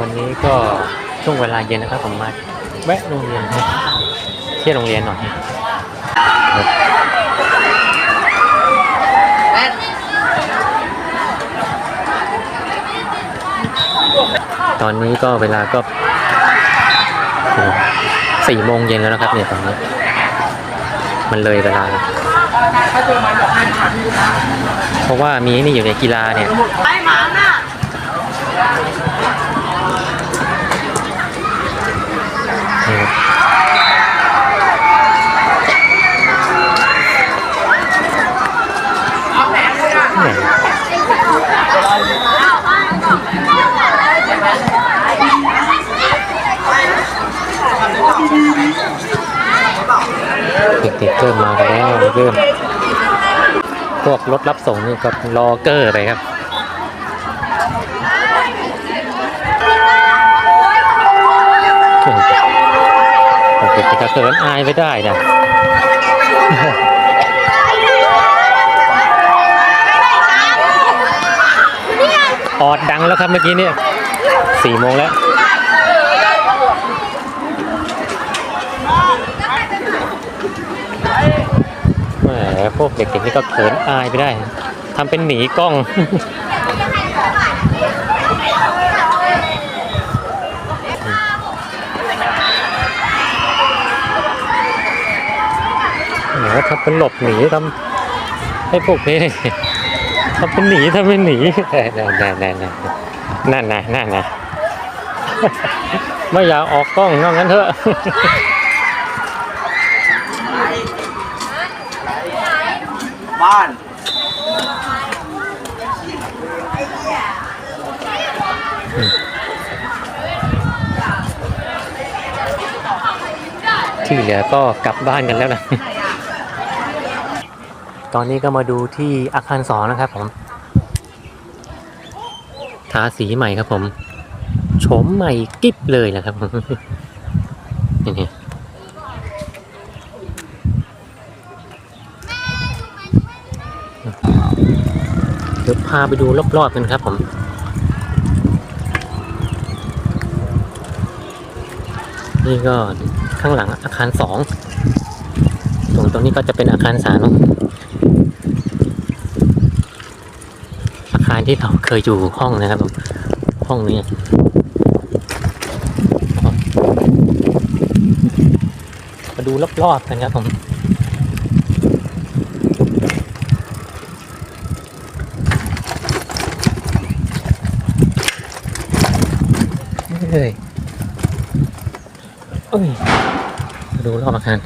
วันนี้ก็ช่วงเวลาเย็นนะครับผมมาแวะโรงเรียนเที่ยวโรงเรียนหน่อยตอนนี้ก็เวลาก็สี่โมงเย็นแล้วนะครับเนี่ยตอนนี้ มันเลยเวลา เพราะว่ามีนี่อยู่ในกีฬาเนี่ย นี่ครับแหม่ เด็กๆเริ่มมากันแล้วเริ่มพวกรถรับส่งนี่ก็รอเกอร์ไปครับเด็กๆจะเขินอายไม่ได้นะออดดังแล้วครับเมื่อกี้เนี่ยสี่โมงแล้ว แหม พวกเด็กๆนี่ก็เขินอายไปได้ทำเป็นหนีกล้องแหมทำเป็นหลบหนีทำให้พวกนี้ทำเป็นหนีทำเป็นหนีนั่นนั่นนั่นนั่นนั่นนั่นนั่นไม่อยากออกกล้องนอกนั้นเถอะ บ้านที่เหลือก็กลับบ้านกันแล้วนะ ตอนนี้ก็มาดูที่อาคารสองนะครับผม ทาสีใหม่ครับผม โฉมใหม่กิ๊บเลยนะครับนี่เดี๋ยว พาไปดูรอบๆกันครับผมนี่ก็ข้างหลังอาคารสองตรงตรงนี้ก็จะเป็นอาคารสามอาคารที่เราเคยอยู่ห้องนะครับผมห้องนี้มาดูรอบๆกันครับผม เฮ้ยเอ้ยดูรอบอาคาร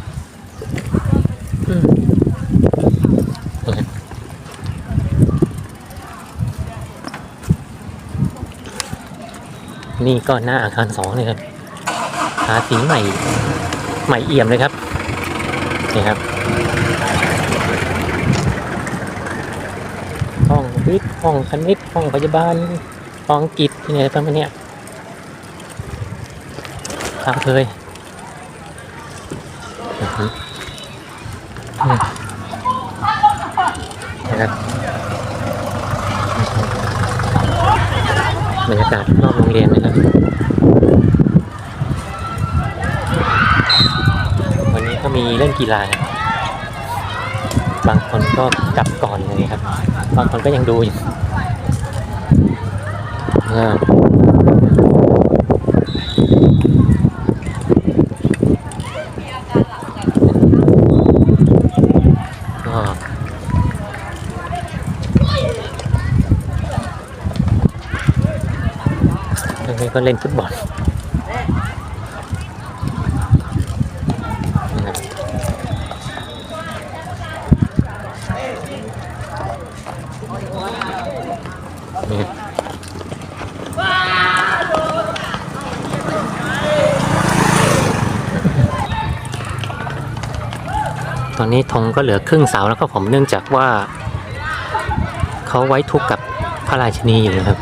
นี่ก็หน้าอาคารสองเลยครับทาสีใหม่ ใหม่เอี่ยมเลยครับ นี่ครับ ห้องวิทย์ห้องคณิต ห้องพยาบาล ห้องกฤษที่ไหนประมาณเนี้ย ตามเคยนะครับบรรยากาศรอบโรงเรียนนะครับ วันนี้ก็มีเล่นกีฬาครับบางคนก็กลับก่อนเลยครับ บางคนก็ยังดูอยู่อ่าก็ตรงนี้ ก็เล่นฟุตบอลตอนนี้ธงก็เหลือครึ่งเสาแล้วก็ผมเนื่องจากว่า เขาไว้ทุกข์กับพระราชินีอยู่นะครับ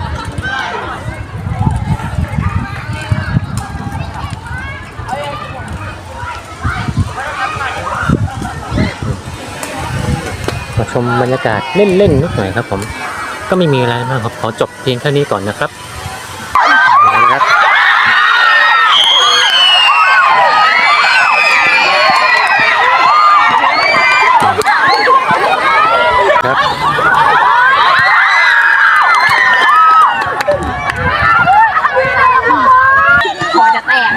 มาชมบรรยากาศเล่นๆนิดหน่อยครับ ผม ก็ไม่มีอะไรมากครับขอจบเพียงแค่นี้ก่อนนะครับนะครับคอจะแตก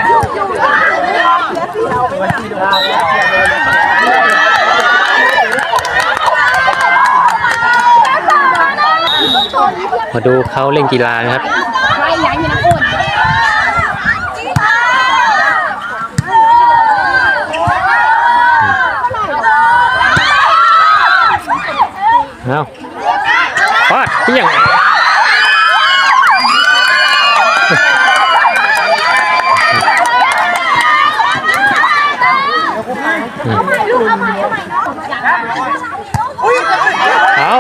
มาดูเขาเล่นกีฬานะครับไม่ไหนมีน้ำอุ่นเอาปาดเที่ยงลูกเอา